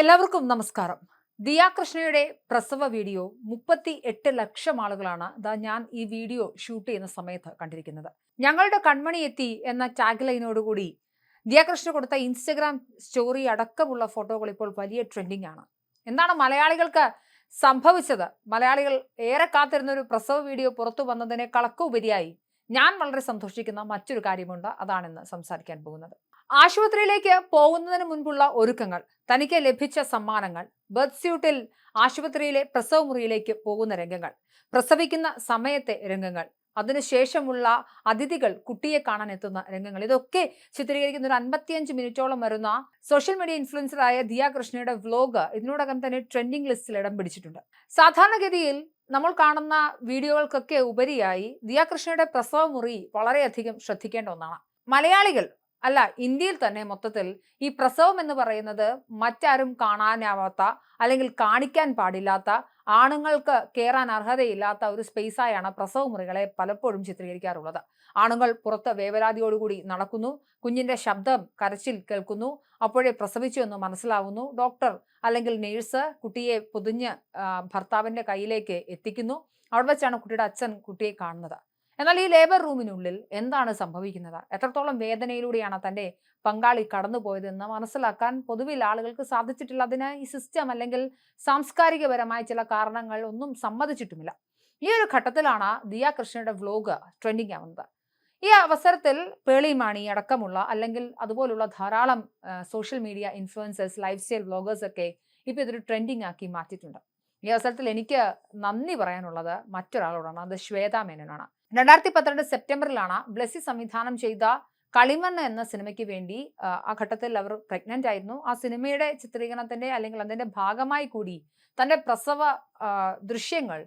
എല്ലാവർക്കും നമസ്കാരം. ദിയാകൃഷ്ണയുടെ പ്രസവ വീഡിയോ മുപ്പത്തി എട്ട് ലക്ഷം ആളുകളാണ് ഇതാ ഞാൻ ഈ വീഡിയോ ഷൂട്ട് ചെയ്യുന്ന സമയത്ത് കണ്ടിരിക്കുന്നത്. ഞങ്ങളുടെ കൺമണി എത്തി എന്ന ടാഗ് ലൈനോടുകൂടി ദിയാകൃഷ്ണ കൊടുത്ത ഇൻസ്റ്റഗ്രാം സ്റ്റോറി അടക്കമുള്ള ഫോട്ടോകൾ ഇപ്പോൾ വലിയ ട്രെൻഡിങ് ആണ്. എന്താണ് മലയാളികൾക്ക് സംഭവിച്ചത്? മലയാളികൾ ഏറെ കാത്തിരുന്ന ഒരു പ്രസവ വീഡിയോ പുറത്തു വന്നതിനെ ഉപരിയായി ഞാൻ വളരെ സന്തോഷിക്കുന്ന മറ്റൊരു കാര്യമുണ്ട്. അതാണെന്ന് സംസാരിക്കാൻ പോകുന്നത്. ആശുപത്രിയിലേക്ക് പോകുന്നതിന് മുൻപുള്ള ഒരുക്കങ്ങൾ തനിക്ക് ലഭിച്ച സമ്മാനങ്ങൾ ബർത്ത് സ്യൂട്ടിൽ ആശുപത്രിയിലെ പ്രസവ മുറിയിലേക്ക് പോകുന്ന രംഗങ്ങൾ പ്രസവിക്കുന്ന സമയത്തെ രംഗങ്ങൾ അതിനുശേഷമുള്ള അതിഥികൾ കുട്ടിയെ കാണാൻ എത്തുന്ന രംഗങ്ങൾ. ഇതൊക്കെ ചിത്രീകരിക്കുന്ന ഒരു അൻപത്തിയഞ്ച് മിനിറ്റോളം വരുന്ന സോഷ്യൽ മീഡിയ ഇൻഫ്ലുവൻസറായ ദിയ കൃഷ്ണയുടെ വ്ലോഗ് ഇതിനോടകം തന്നെ ട്രെൻഡിംഗ് ലിസ്റ്റിൽ ഇടം പിടിച്ചിട്ടുണ്ട്. സാധാരണഗതിയിൽ നമ്മൾ കാണുന്ന വീഡിയോകൾക്കൊക്കെ ഉപരിയായി ദിയ കൃഷ്ണയുടെ പ്രസവ മുറി വളരെയധികം ശ്രദ്ധിക്കേണ്ട ഒന്നാണ്. മലയാളികൾ അല്ല ഇന്ത്യയിൽ തന്നെ മൊത്തത്തിൽ ഈ പ്രസവം എന്ന് പറയുന്നത് മറ്റാരും കാണാനാവാത്ത അല്ലെങ്കിൽ കാണിക്കാൻ പാടില്ലാത്ത ആണുങ്ങൾക്ക് കയറാൻ അർഹതയില്ലാത്ത ഒരു സ്പേസായാണ് പ്രസവ മുറികളെ പലപ്പോഴും ചിത്രീകരിക്കാറുള്ളത്. ആണുങ്ങൾ പുറത്ത് വേവലാതിയോടുകൂടി നടക്കുന്നു കുഞ്ഞിന്റെ ശബ്ദം കരച്ചിൽ കേൾക്കുന്നു അപ്പോഴേ പ്രസവിച്ചു എന്ന് മനസ്സിലാവുന്നു ഡോക്ടർ അല്ലെങ്കിൽ നേഴ്സ് കുട്ടിയെ പൊതിഞ്ഞ് ഭർത്താവിന്റെ കയ്യിലേക്ക് എത്തിക്കുന്നു. അവിടെ വെച്ചാണ് കുട്ടിയുടെ അച്ഛൻ കുട്ടിയെ കാണുന്നത്. എന്നാൽ ഈ ലേബർ റൂമിനുള്ളിൽ എന്താണ് സംഭവിക്കുന്നത്? എത്രത്തോളം വേദനയിലൂടെയാണ് തന്റെ പങ്കാളി കടന്നുപോയതെന്ന് മനസ്സിലാക്കാൻ പൊതുവിൽ ആളുകൾക്ക് സാധിച്ചിട്ടില്ല. അതിന് ഈ സിസ്റ്റം അല്ലെങ്കിൽ സാംസ്കാരികപരമായ ചില കാരണങ്ങൾ ഒന്നും സമ്മതിച്ചിട്ടുമില്ല. ഈ ഒരു ഘട്ടത്തിലാണ് ദിയ കൃഷ്ണയുടെ വ്ലോഗ് ട്രെൻഡിങ് ആവുന്നത്. ഈ അവസരത്തിൽ പേളിമാണി അടക്കമുള്ള അല്ലെങ്കിൽ അതുപോലുള്ള ധാരാളം social media influencers lifestyle vloggers ഒക്കെ ഇപ്പൊ ഇതൊരു ട്രെൻഡിങ് ആക്കി മാറ്റിയിട്ടുണ്ട്. ഈ അവസരത്തിൽ എനിക്ക് നന്ദി പറയാനുള്ളത് മറ്റൊരാളോടാണ് അത് ശ്വേതാ മേനോനാണ്. രണ്ടായിരത്തി പന്ത്രണ്ട് സെപ്റ്റംബറിലാണ് ബ്ലസ്സി സംവിധാനം ചെയ്ത കളിമണ്ണ് എന്ന സിനിമയ്ക്ക് വേണ്ടി ആ, ഘട്ടത്തിൽ അവർ പ്രഗ്നന്റ് ആയിരുന്നു. ആ സിനിമയുടെ ചിത്രീകരണത്തിന്റെ അല്ലെങ്കിൽ അതിന്റെ ഭാഗമായി കൂടി തന്റെ പ്രസവ ദൃശ്യങ്ങൾ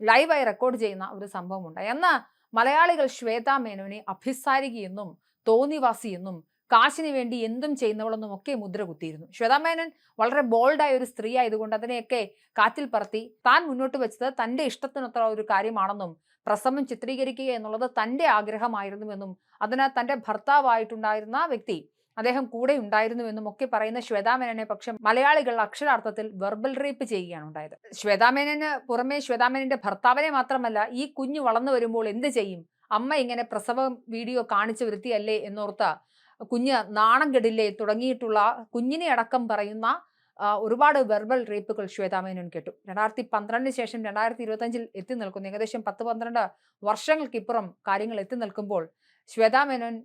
ലൈവായി റെക്കോർഡ് ചെയ്യുന്ന ഒരു സംഭവമുണ്ട് എന്ന് മലയാളികൾ ശ്വേതാ മേനോനെ അഭിസാരികയെന്നും തോന്നിവാസിയെന്നും കാശിന് വേണ്ടി എന്തും ചെയ്യുന്നവളെന്നും ഒക്കെ മുദ്ര കുത്തിയിരുന്നു. ശ്വേതാ മേനോൻ വളരെ ബോൾഡായ ഒരു സ്ത്രീ ആയതുകൊണ്ട് അതിനെയൊക്കെ കാറ്റിൽ പറത്തി താൻ മുന്നോട്ട് വെച്ചത് തന്റെ ഇഷ്ടത്തിനൊത്ത ഒരു കാര്യമാണെന്നും പ്രസവം ചിത്രീകരിക്കുക എന്നുള്ളത് തന്റെ ആഗ്രഹമായിരുന്നുവെന്നും അതിന് തന്റെ ഭർത്താവായിട്ടുണ്ടായിരുന്ന വ്യക്തി അദ്ദേഹം കൂടെ ഉണ്ടായിരുന്നുവെന്നും ഒക്കെ പറയുന്ന ശ്വേതാമേനനെ പക്ഷെ മലയാളികൾ അക്ഷരാർത്ഥത്തിൽ വെർബൽ റേപ്പ് ചെയ്യുകയാണ് ഉണ്ടായത്. ശ്വേതാമേനന് പുറമെ ശ്വേതാമേനന്റെ ഭർത്താവിനെ മാത്രമല്ല ഈ കുഞ്ഞ് വളർന്നു വരുമ്പോൾ എന്ത് ചെയ്യും? അമ്മ ഇങ്ങനെ പ്രസവം വീഡിയോ കാണിച്ചു വരുത്തിയല്ലേ എന്നോർത്ത് കുഞ്ഞ് നാണം കെടില്ലേ തുടങ്ങിയിട്ടുള്ള കുഞ്ഞിനെ അടക്കം പറയുന്ന ഒരുപാട് വെർബൽ റേപ്പുകൾ ശ്വേതാമേനോൻ കേട്ടു. രണ്ടായിരത്തി പന്ത്രണ്ടിന് ശേഷം രണ്ടായിരത്തി ഇരുപത്തഞ്ചിൽ എത്തി നിൽക്കുന്നു. ഏകദേശം പത്ത് പന്ത്രണ്ട് വർഷങ്ങൾക്കിപ്പുറം കാര്യങ്ങൾ എത്തി നിൽക്കുമ്പോൾ ശ്വേതാമേനോൻ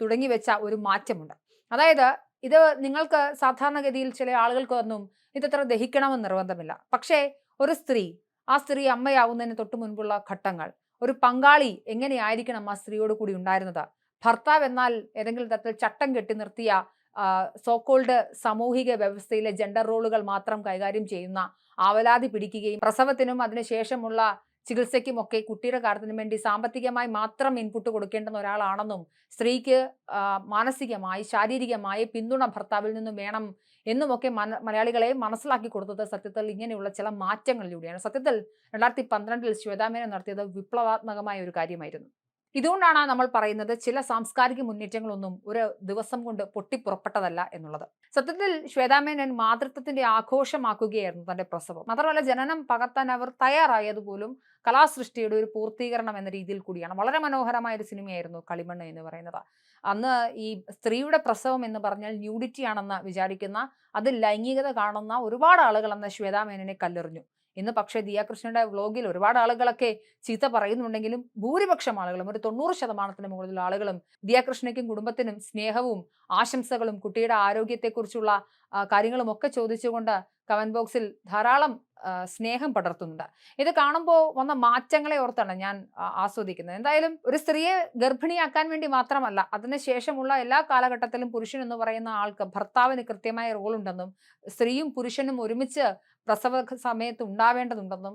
തുടങ്ങി വെച്ച ഒരു മാറ്റമുണ്ട്. അതായത് ഇത് നിങ്ങൾക്ക് സാധാരണഗതിയിൽ ചില ആളുകൾക്കൊന്നും ഇതത്ര ദഹിക്കണമെന്ന് നിർബന്ധമില്ല. പക്ഷേ ഒരു സ്ത്രീ ആ സ്ത്രീ അമ്മയാവുന്നതിന് തൊട്ട് മുൻപുള്ള ഘട്ടങ്ങൾ ഒരു പങ്കാളി എങ്ങനെയായിരിക്കണം ആ സ്ത്രീയോട് കൂടി ഉണ്ടായിരുന്നത്? ഭർത്താവ് എന്നാൽ ഏതെങ്കിലും തരത്തിൽ ചട്ടം കെട്ടി നിർത്തിയ സോക്കോൾഡ് സാമൂഹിക വ്യവസ്ഥയിലെ ജെൻഡർ റോളുകൾ മാത്രം കൈകാര്യം ചെയ്യുന്ന ആവലാതി പിടിക്കുകയും പ്രസവത്തിനും അതിനുശേഷമുള്ള ചികിത്സയ്ക്കും ഒക്കെ കുട്ടിയുടെ കാര്യത്തിനും വേണ്ടി സാമ്പത്തികമായി മാത്രം ഇൻപുട്ട് കൊടുക്കേണ്ടുന്ന ഒരാളാണെന്നും സ്ത്രീക്ക് മാനസികമായി ശാരീരികമായി പിന്തുണ ഭർത്താവിൽ നിന്നും വേണം എന്നുമൊക്കെ മന മലയാളികളെ മനസ്സിലാക്കി കൊടുത്തത് സത്യത്തിൽ ഇങ്ങനെയുള്ള ചില മാറ്റങ്ങളിലൂടെയാണ്. സത്യത്തിൽ രണ്ടായിരത്തി പന്ത്രണ്ടിൽ ശ്വേതാമേനൻ നടത്തിയത് വിപ്ലവാത്മകമായ ഒരു കാര്യമായിരുന്നു. ഇതുകൊണ്ടാണ് നമ്മൾ പറയുന്നത് ചില സാംസ്കാരിക മുന്നേറ്റങ്ങളൊന്നും ഒരു ദിവസം കൊണ്ട് പൊട്ടിപ്പുറപ്പെട്ടതല്ല എന്നുള്ളത്. സത്യത്തിൽ ശ്വേതാമേനൻ മാതൃത്വത്തിന്റെ ആഘോഷമാക്കുകയായിരുന്നു തന്റെ പ്രസവം. മാത്രമല്ല ജനനം പകർത്താൻ അവർ തയ്യാറായതുപോലും കലാസൃഷ്ടിയുടെ ഒരു പൂർത്തീകരണം എന്ന രീതിയിൽ കൂടിയാണ്. വളരെ മനോഹരമായ ഒരു സിനിമയായിരുന്നു കളിമണ്ണ് എന്ന് പറയുന്നത്. അന്ന് ഈ സ്ത്രീയുടെ പ്രസവം എന്ന് പറഞ്ഞാൽ ന്യൂഡിറ്റി ആണെന്ന് വിചാരിക്കുന്ന അത് ലൈംഗികത കാണുന്ന ഒരുപാട് ആളുകൾ അന്ന് ശ്വേതാമേനനെ കല്ലെറിഞ്ഞു. ഇന്ന് പക്ഷേ ദിയാകൃഷ്ണയുടെ വ്ലോഗിൽ ഒരുപാട് ആളുകളൊക്കെ ചീത്ത പറയുന്നുണ്ടെങ്കിലും ഭൂരിപക്ഷം ആളുകളും ഒരു തൊണ്ണൂറ് ശതമാനത്തിന് മുകളിൽ ആളുകളും ദിയാകൃഷ്ണയ്ക്കും കുടുംബത്തിനും സ്നേഹവും ആശംസകളും കുട്ടിയുടെ ആരോഗ്യത്തെക്കുറിച്ചുള്ള കാര്യങ്ങളും ഒക്കെ ചോദിച്ചുകൊണ്ട് കമന്റ് ബോക്സിൽ ധാരാളം സ്നേഹം പടർത്തുന്നുണ്ട്. ഇത് കാണുമ്പോൾ വന്ന മാറ്റങ്ങളെ ഓർത്താണ് ഞാൻ ആസ്വദിക്കുന്നത്. എന്തായാലും ഒരു സ്ത്രീയെ ഗർഭിണിയാക്കാൻ വേണ്ടി മാത്രമല്ല അതിനുശേഷമുള്ള എല്ലാ കാലഘട്ടത്തിലും പുരുഷൻ എന്ന് പറയുന്ന ആൾക്ക് ഭർത്താവിന് കൃത്യമായ റോൾ ഉണ്ടെന്നും സ്ത്രീയും പുരുഷനും ഒരുമിച്ച് പ്രസവ സമയത്ത് ഉണ്ടാവേണ്ടതുണ്ടെന്നും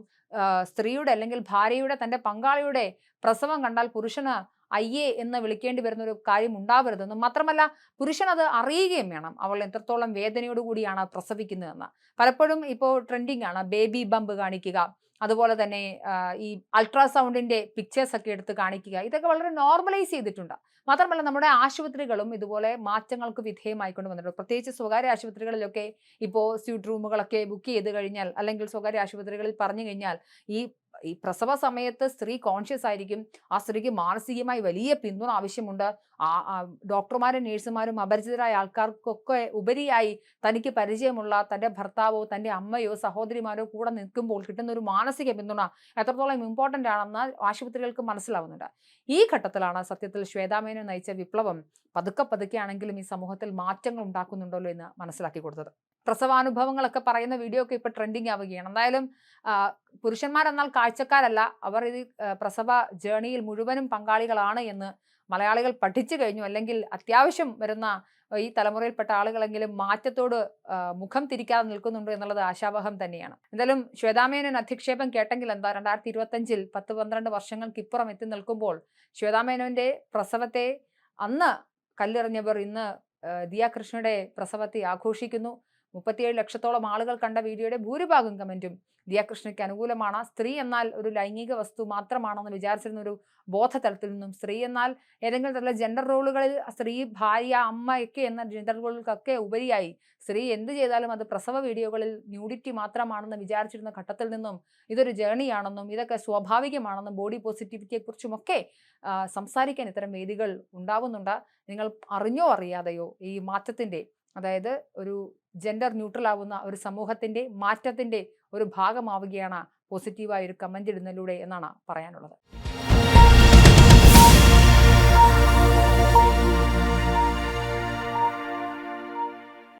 സ്ത്രീയുടെ അല്ലെങ്കിൽ ഭാര്യയുടെ തന്റെ പങ്കാളിയുടെ പ്രസവം കണ്ടാൽ പുരുഷന് അയ്യേ എന്ന് വിളിക്കേണ്ടി വരുന്ന ഒരു കാര്യം ഉണ്ടാവരുതെന്നും മാത്രമല്ല പുരുഷൻ അത് അറിയുകയും വേണം. അവൾ എത്രത്തോളം വേദനയോടുകൂടിയാണ് പ്രസവിക്കുന്നതെന്ന്. പലപ്പോഴും ഇപ്പോൾ ട്രെൻഡിങ് ആണ് ബേബി ബമ്പ് കാണിക്കുക. അതുപോലെ തന്നെ ഈ അൾട്രാസൗണ്ടിന്റെ പിക്ചേഴ്സ് ഒക്കെ എടുത്ത് കാണിക്കുക. ഇതൊക്കെ വളരെ നോർമലൈസ് ചെയ്തിട്ടുണ്ട്. മാത്രമല്ല നമ്മുടെ ആശുപത്രികളും ഇതുപോലെ മാറ്റങ്ങൾക്ക് വിധേയമായിക്കൊണ്ട് വന്നിട്ടുണ്ട്. പ്രത്യേകിച്ച് സ്വകാര്യ ആശുപത്രികളിലൊക്കെ ഇപ്പോൾ സ്യൂട്ട് റൂമുകളൊക്കെ ബുക്ക് ചെയ്ത് കഴിഞ്ഞാൽ അല്ലെങ്കിൽ സ്വകാര്യ ആശുപത്രികളിൽ പറഞ്ഞു കഴിഞ്ഞാൽ ഈ ഈ പ്രസവ സമയത്ത് സ്ത്രീ കോൺഷ്യസ് ആയിരിക്കും. ആ സ്ത്രീക്ക് മാനസികമായി വലിയ പിന്തുണ ആവശ്യമുണ്ട്. ഡോക്ടർമാരും നേഴ്സുമാരും അപരിചിതരായ ആൾക്കാർക്കൊക്കെ ഉപരിയായി തനിക്ക് പരിചയമുള്ള തന്റെ ഭർത്താവോ തന്റെ അമ്മയോ സഹോദരിമാരോ കൂടെ നിൽക്കുമ്പോൾ കിട്ടുന്ന ഒരു മാനസിക പിന്തുണ എത്രത്തോളം ഇമ്പോർട്ടന്റ് ആണെന്ന് ആശുപത്രികൾക്ക് മനസ്സിലാവുന്നുണ്ട്. ഈ ഘട്ടത്തിലാണ് സത്യത്തിൽ ശ്വേതാമേനെ നയിച്ച വിപ്ലവം പതുക്കെ പതുക്കെ ആണെങ്കിലും ഈ സമൂഹത്തിൽ മാറ്റങ്ങൾ ഉണ്ടാക്കുന്നുണ്ടല്ലോ എന്ന് മനസ്സിലാക്കി കൊടുത്തത്. പ്രസവാനുഭവങ്ങളൊക്കെ പറയുന്ന വീഡിയോ ഒക്കെ ഇപ്പോൾ ട്രെൻഡിങ് ആവുകയാണ് എന്തായാലും പുരുഷന്മാരെന്നാൽ കാഴ്ചക്കാരല്ല. അവർ ഈ പ്രസവ ജേണിയിൽ മുഴുവനും പങ്കാളികളാണ് എന്ന് മലയാളികൾ പഠിച്ചു കഴിഞ്ഞു. അല്ലെങ്കിൽ അത്യാവശ്യം വരുന്ന ഈ തലമുറയിൽപ്പെട്ട ആളുകളെങ്കിലും മാറ്റത്തോട് മുഖം തിരിക്കാതെ നിൽക്കുന്നുണ്ട് എന്നുള്ളത് ആശാവഹം തന്നെയാണ്. എന്തായാലും ശ്വേതാമേനോൻ അധിക്ഷേപം കേട്ടെങ്കിൽ എന്താ രണ്ടായിരത്തി ഇരുപത്തഞ്ചിൽ പത്ത് പന്ത്രണ്ട് വർഷങ്ങൾക്ക് ഇപ്പുറം എത്തി നിൽക്കുമ്പോൾ ശ്വേതാമേനോന്റെ പ്രസവത്തെ അന്ന് കല്ലെറിഞ്ഞവർ ഇന്ന് ദിയാകൃഷ്ണയുടെ പ്രസവത്തെ ആഘോഷിക്കുന്നു. മുപ്പത്തിയേഴ് ലക്ഷത്തോളം ആളുകൾ കണ്ട വീഡിയോയുടെ ഭൂരിഭാഗം കമന്റും ദിയാകൃഷ്ണയ്ക്ക് അനുകൂലമാണ്. സ്ത്രീ എന്നാൽ ഒരു ലൈംഗിക വസ്തു മാത്രമാണെന്ന് വിചാരിച്ചിരുന്ന ഒരു ബോധതലത്തിൽ നിന്നും സ്ത്രീ എന്നാൽ ഏതെങ്കിലും തരത്തിലുള്ള ജെൻഡർ റോളുകളിൽ സ്ത്രീ ഭാര്യ അമ്മ ഒക്കെ എന്ന ജെൻഡർ റോളുകൾക്കൊക്കെ ഉപരിയായി സ്ത്രീ എന്ത് ചെയ്താലും അത് പ്രസവ വീഡിയോകളിൽ ന്യൂഡിറ്റി മാത്രമാണെന്ന് വിചാരിച്ചിരുന്ന ഘട്ടത്തിൽ നിന്നും ഇതൊരു ജേണിയാണെന്നും ഇതൊക്കെ സ്വാഭാവികമാണെന്നും ബോഡി പോസിറ്റിവിറ്റിയെക്കുറിച്ചുമൊക്കെ സംസാരിക്കാൻ ഇത്തരം വേദികൾ ഉണ്ടാവുന്നുണ്ട്. നിങ്ങൾ അറിഞ്ഞോ അറിയാതെയോ ഈ മാറ്റത്തിന്റെ അതായത് ഒരു ജെൻഡർ ന്യൂട്രൽ ആവുന്ന ഒരു സമൂഹത്തിന്റെ മാറ്റത്തിന്റെ ഒരു ഭാഗമാവുകയാണ് പോസിറ്റീവായ ഒരു കമന്റ് ഇടുന്നതിലൂടെ എന്നാണ് പറയാനുള്ളത്.